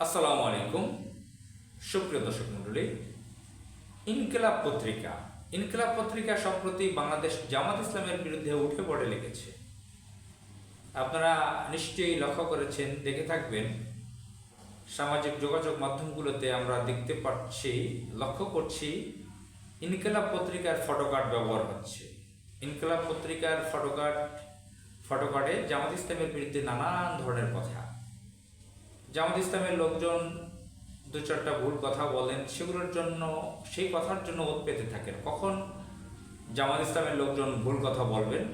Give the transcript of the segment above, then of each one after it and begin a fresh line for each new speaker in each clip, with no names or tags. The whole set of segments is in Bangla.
আসসালামু আলাইকুম। সুপ্রিয় দর্শক মণ্ডলী, ইনকিলাব পত্রিকা। ইনকিলাব পত্রিকা সম্প্রতি বাংলাদেশ জামাত ইসলামের বিরুদ্ধে উঠে পড়ে লেগেছে। আপনারা নিশ্চয়ই লক্ষ্য করেছেন, দেখে থাকবেন, সামাজিক যোগাযোগ মাধ্যমগুলোতে আমরা দেখতে পাচ্ছি, লক্ষ্য করছি, ইনকিলাব পত্রিকার ফটোকার্ড ব্যবহার হচ্ছে। ইনকিলাব পত্রিকার ফটোকার্ড, ফটোকার্ডে জামাত ইসলামের বিরুদ্ধে নানান ধরনের কথা। জামাত ইসলামের লোকজন দু চারটা ভুল কথা বলেন, সেগুলোর জন্য, সেই কথার জন্য ওত পেতে থাকেন। কখন জামাত ইসলামের লোকজন ভুল কথা বলবেন,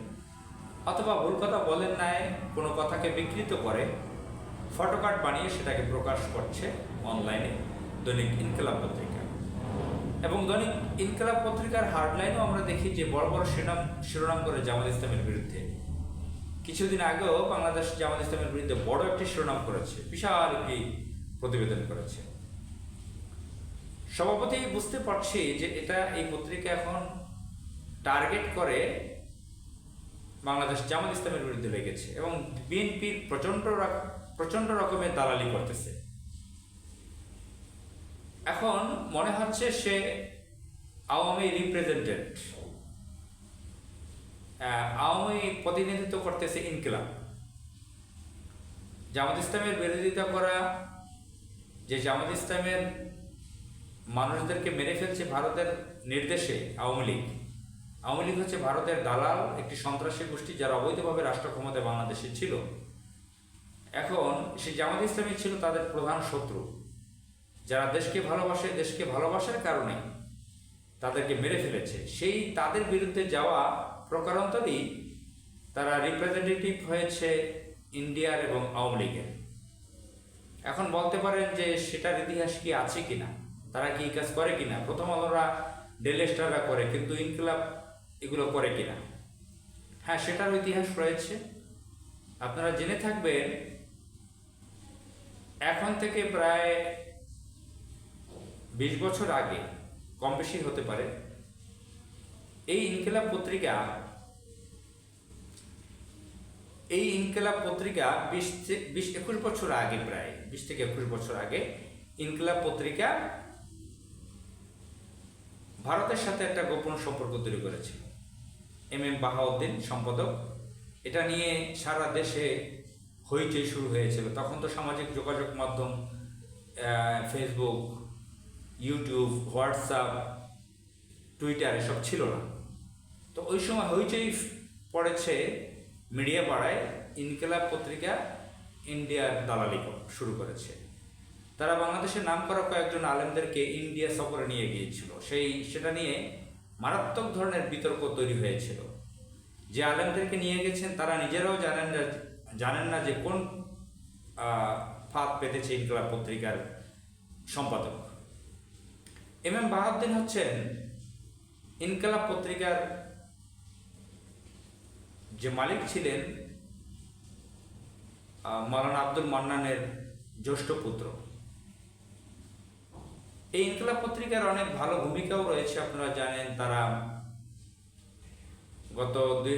অথবা ভুল কথা বলেন নাই, কোনো কথাকে বিকৃত করে ফটোকার্ড বানিয়ে সেটাকে প্রকাশ করছে অনলাইনে দৈনিক ইনকলাব পত্রিকা। এবং দৈনিক ইনকলাব পত্রিকার হার্ডলাইনেও আমরা দেখি যে বড় বড় শিরোনাম শিরোনাম করে জামাত ইসলামের বিরুদ্ধে। কিছুদিন আগেও বাংলাদেশ জামাত ইসলামের বিরুদ্ধে বড় একটি শিরোনাম করেছে বিশাল একটি প্রতিবেদন করেছে। সভাপতি বুঝতে পারছি যে এটা এই পত্রিকা এখন টার্গেট করে বাংলাদেশ জামাত ইসলামের বিরুদ্ধে লেগেছে এবং বিএনপির প্রচণ্ড রা- প্রচণ্ড রকমের দালালি করতেছে। এখন মনে হচ্ছে সে আওয়ামী রিপ্রেজেন্টেন্ট আহ, আওয়ামী প্রতিনিধিত্ব করতেছে ইনকিলাব। জামাত ইসলামের বিরোধিতা করা, যে জামাত ইসলামের মানুষদেরকে মেরে ফেলছে ভারতের নির্দেশে আওয়ামী লীগ। আওয়ামী লীগ হচ্ছে ভারতের দালাল, একটি সন্ত্রাসী গোষ্ঠী যারা অবৈধভাবে রাষ্ট্র ক্ষমতায় বাংলাদেশে ছিল। এখন সেই জামাত ইসলামী ছিল তাদের প্রধান শত্রু। যারা দেশকে ভালোবাসে, দেশকে ভালোবাসার কারণে তাদেরকে মেরে ফেলেছে। সেই তাদের বিরুদ্ধে যাওয়া প্রকারান্তরই তারা রিপ্রেজেন্টেটিভ হয়েছে ইন্ডিয়ার এবং আওয়ামী লীগের। এখন বলতে পারেন যে সেটার ইতিহাস কি আছে কিনা, তারা কি কাজ করে কিনা? প্রথম আলোরা ডেলেস্টাররা করে, কিন্তু ইনকিলাব এগুলো করে কিনা? হ্যাঁ সেটার ইতিহাস রয়েছে। আপনারা জেনে থাকবেন, এখন থেকে প্রায় বিশ বছর আগে, কম বেশি হতে পারে এই ইনকিলাব পত্রিকা, এই ইনকিলাব পত্রিকা বিশ বিশ একুশ বছর আগে প্রায়, বিশ থেকে একুশ বছর আগে ইনকিলাব পত্রিকা ভারতের সাথে একটা গোপন সম্পর্ক তৈরি করেছে। এম এম বাহাউদ্দিন, সম্পাদক। এটা নিয়ে সারা দেশে হইচই শুরু হয়েছিল। তখন তো সামাজিক যোগাযোগ মাধ্যম ফেসবুক ইউটিউব হোয়াটসঅ্যাপ টুইটার এসব ছিল না। তো ওই সময় হইচই পড়েছে মিডিয়া পাড়ায় ইনকিলাব পত্রিকা ইন্ডিয়ার দালালি শুরু করেছে। তারা বাংলাদেশের নাম করা কয়েকজন আলেমদেরকে ইন্ডিয়া সফরে নিয়ে গিয়েছিল। সেই, সেটা নিয়ে মারাত্মক ধরনের বিতর্ক তৈরি হয়েছিল। যে আলেমদেরকে নিয়ে গেছেন, তারা নিজেরাও জানেন না জানেন না যে কোন ফাঁদ পেতেছে ইনকলাব পত্রিকার সম্পাদক। এম এম বাহাউদ্দিন হচ্ছেন ইনকলাব পত্রিকার যে মালিক ছিলেন আহ, মাওলানা আব্দুল মান্নানের জ্যেষ্ঠ পুত্র। এই ইনকলাব পত্রিকার অনেক ভালো ভূমিকাও রয়েছে আপনারা জানেন তারা গত দুই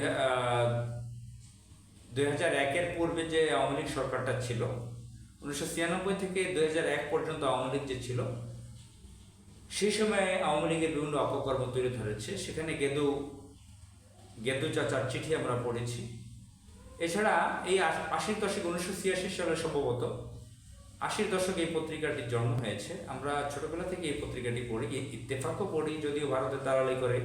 দুই হাজার একের পূর্বে যে আওয়ামী লীগ সরকারটা ছিল উনিশশো ছিয়ানব্বই থেকে দুই হাজার এক পর্যন্ত আওয়ামী লীগ যে ছিল সেই সময়ে আওয়ামী লীগের বিভিন্ন অপকর্ম তুলে ধরেছে। সেখানে গেদু গেদু চাচার চিঠি আমরা পড়েছি। এছাড়া এই আশ- আশির দশক উনিশশো ছিয়াশি সালে সম্ভবত আশির দশকে এই পত্রিকাটির জন্ম হয়েছে। আমরা ছোটবেলা থেকে এই পত্রিকাটি পড়ি ইত্তেফাকও পড়ি, যদিও ভারতের দালালি করে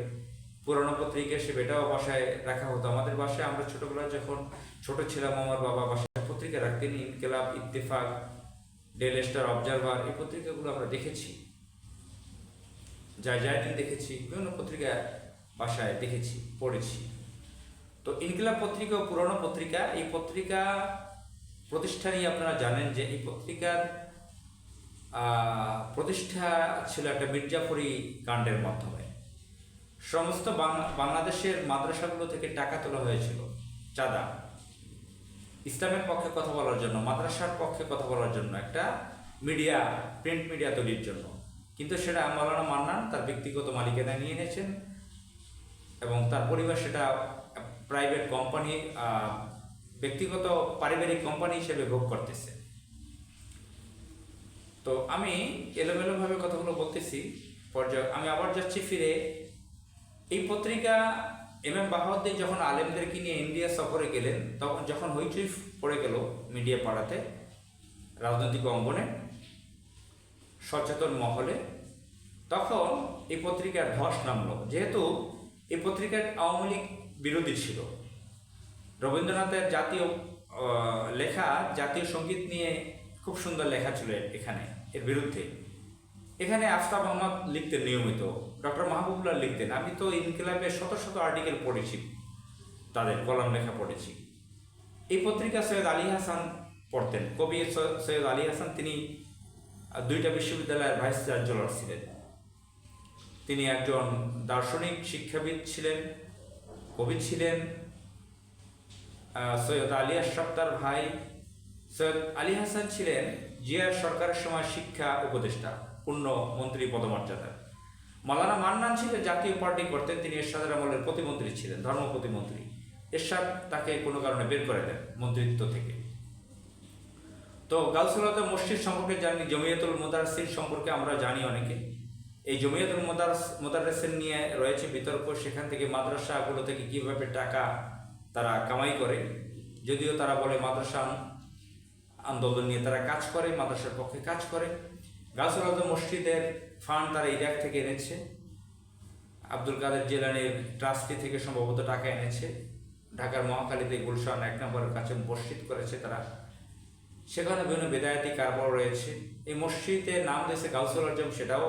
পুরনো পত্রিকা সে বেটাও বাসায় রাখা হতো। আমাদের বাসায় আমরা ছোটবেলায় যখন ছোট ছিলাম, আমার বাবা বাসায় পত্রিকা রাখতেন, Inqilab, Ittefaq Daily Star, Observer, এই পত্রিকাগুলো আমরা দেখেছি। যায় যায় দেখেছি, বিভিন্ন পত্রিকা বাসায় দেখেছি, পড়েছি। তো ইনকিলাব পত্রিকা ও পুরনো পত্রিকা, এই পত্রিকা প্রতিষ্ঠানই আপনারা জানেন যে এই পত্রিকার প্রতিষ্ঠা ছিল একটা মির্জাফরি কাণ্ডের মাধ্যমে। সমস্ত বাংলাদেশের মাদ্রাসাগুলো থেকে টাকা তোলা হয়েছিল, চাঁদা। ইসলামের পক্ষে কথা বলার জন্য, মাদ্রাসার পক্ষে কথা বলার জন্য, একটা মিডিয়া, প্রিন্ট মিডিয়া তৈরির জন্য। কিন্তু সেটা মাওলানা মান্নান তার ব্যক্তিগত মালিকানায় নিয়ে নিয়েছেন এবং তার পরিবার সেটা প্রাইভেট কোম্পানি ব্যক্তিগত পারিবারিক কোম্পানি হিসেবে ভোগ করতেছে। তো আমি এলোমেলোভাবে কথাগুলো বলতেছি, পর্যায়ে আমি আবার যাচ্ছি ফিরে। এই পত্রিকা এম এম বাহাউদ্দিন যখন আলেমদেরকে নিয়ে ইন্ডিয়া সফরে গেলেন, তখন যখন হইচই পড়ে গেল মিডিয়া পাড়াতে, রাজনৈতিক অঙ্গনে, সচেতন মহলে, তখন এই পত্রিকার ধস নামলো। যেহেতু এই পত্রিকার আওয়ামী লীগ বিরোধী ছিল। রবীন্দ্রনাথের জাতীয় লেখা, জাতীয় সংগীত নিয়ে খুব সুন্দর লেখা ছিল এখানে, এর বিরুদ্ধে। এখানে আফতাব আহমদ লিখতেন নিয়মিত, ডক্টর মাহবুবুল্লাহ লিখতেন। আমি তো ইনকিলাবের শত শত আর্টিকেল পড়েছি, তাদের কলম লেখা পড়েছি। এই পত্রিকা সৈয়দ আলী হাসান পড়তেন। কবি সৈয়দ আলী হাসান, তিনি দুইটা বিশ্ববিদ্যালয়ের ভাইস চ্যান্সেলর ছিলেন। তিনি একজন দার্শনিক শিক্ষাবিদ ছিলেন কবি ছিলেন সৈয়দ আলী আশরাফ ভাই। সৈয়দ আলী হাসান ছিলেন জিয়ার সরকারের সময় শিক্ষা উপদেষ্টা, পূর্ণ মন্ত্রী পদমর্যাদা মালানা মান্নান ছিলেন জাতীয় পার্টি করতেন, তিনি এরশাদের আমলের প্রতিমন্ত্রী ছিলেন, ধর্ম প্রতিমন্ত্রী। এরশাদ তাকে কোনো কারণে বের করে দেন মন্ত্রিত্ব থেকে। তো গাউসুলাতে মসজিদ সম্পর্কে জানি, জমিয়তুল মুদারসির সম্পর্কে আমরা জানি অনেকে। এই জমিয়তুল মুদারস মুদারসির নিয়ে রয়েছে বিতর্ক, সেখান থেকে মাদ্রাসাগুলো থেকে কীভাবে টাকা তারা কামাই করে, যদিও তারা বলে মাদ্রাসা আন্দোলন নিয়ে তারা কাজ করে, মাদ্রাসার পক্ষে কাজ করে। গাউসুল আজম মসজিদের ফান্ড তারা ইরাক থেকে এনেছে, আব্দুল কাদের জেলানির ট্রাস্টি থেকে সম্ভবত টাকা এনেছে। ঢাকার মহাখালীতে গুলশান এক নম্বরের কাছে মসজিদ করেছে তারা। সেখানে বিভিন্ন বেদায়াতি কারবার রয়েছে। এই মসজিদের নাম দিয়েছে গাউসুল আজম, সেটাও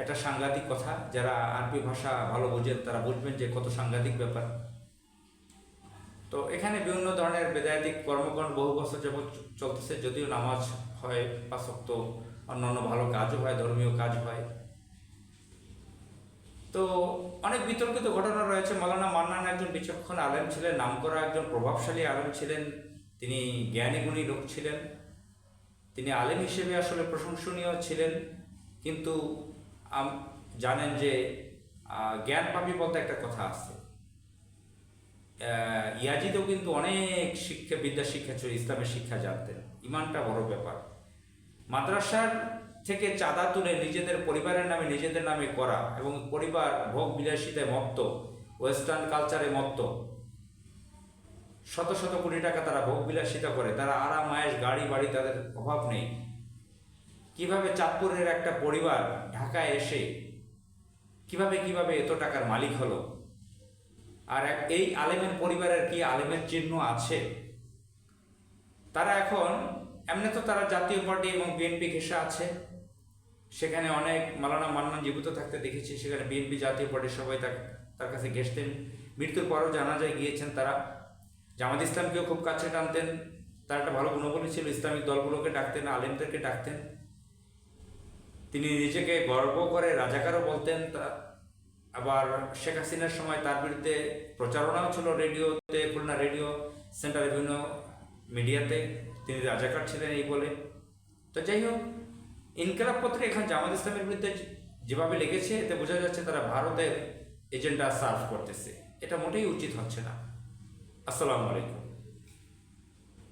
একটা সাংঘাতিক কথা, যারা আরবি ভাষা ভালো বোঝেন, তারা বুঝবেন যে কত সাংঘাতিক ব্যাপার। তো এখানে বিভিন্ন ধরনের বেদায়াতিক কর্মকাণ্ড বহু বছর যাবৎ চলতেছে, যদিও নামাজ হয় পাশক্ত অন্যান্য ভালো কাজও হয়, ধর্মীয় কাজ হয়। তো অনেক বিতর্কিত ঘটনা রয়েছে। মালানা মান্নান একজন বিচক্ষণ আলেম ছিলেন, নামকরা একজন প্রভাবশালী আলেম ছিলেন, তিনি জ্ঞানী গুণী লোক ছিলেন। তিনি আলেম হিসেবে আসলে প্রশংসনীয় ছিলেন, কিন্তু জানেন যে জ্ঞান পাপি বলতে একটা কথা আছে। ইয়াজিদও কিন্তু অনেক শিক্ষা, বিদ্যা শিক্ষা ছিল, ইসলামের শিক্ষা জানতেন। ইমানটা বড় ব্যাপার। মাদ্রাসার থেকে চাঁদা তুলে নিজেদের পরিবারের নামে, নিজেদের নামে করা এবং পরিবার ভোগ বিলাসিতায় মত্ত, ওয়েস্টার্ন কালচারে মত্ত, শত শত কোটি টাকা তারা ভোগ বিলাসিতা করে। তারা আরাম আয়েস গাড়ি, বাড়ি তাদের অভাব নেই। কীভাবে চাঁদপুরের একটা পরিবার ঢাকায় এসে কীভাবে কীভাবে এত টাকার মালিক হলো? আর এই আলেমের পরিবারের কি আলেমের চিহ্ন আছে? তারা এখন, এমনি তো তারা জাতীয় পার্টি এবং বিএনপি ঘেঁষে আছে। সেখানে অনেক মালানা মান্নান জীবিত থাকতে দেখেছি, সেখানে বিএনপি জাতীয় পার্টির সবাই তার তার কাছে ঘেঁষতেন। মৃত্যুর পরও জানা যায় গিয়েছেন তারা। জামাত ইসলামকেও খুব কাছে টানতেন। তার একটা ভালো গুণবলী ছিল, ইসলামিক দলগুলোকে ডাকতেন, আলেমদেরকে ডাকতেন। তিনি নিজেকে গর্ব করে রাজাকারও বলতেন আবার শেখ হাসিনার সময় তার বিরুদ্ধে প্রচারণাও ছিল রেডিওতে, খুলনা রেডিও সেন্টারে বিভিন্ন মিডিয়াতে। তিনি রাজাকার ছিলেন এই বলে। তো যাই হোক, ইনকালাব পত্রে এখানে জামাত ইসলামের বিরুদ্ধে যেভাবে লেগেছে এতে বোঝা যাচ্ছে তারা ভারতের এজেন্ডা সার্ভ করতেছে। এটা মোটেই উচিত হচ্ছে না। আসসালামু আলাইকুম।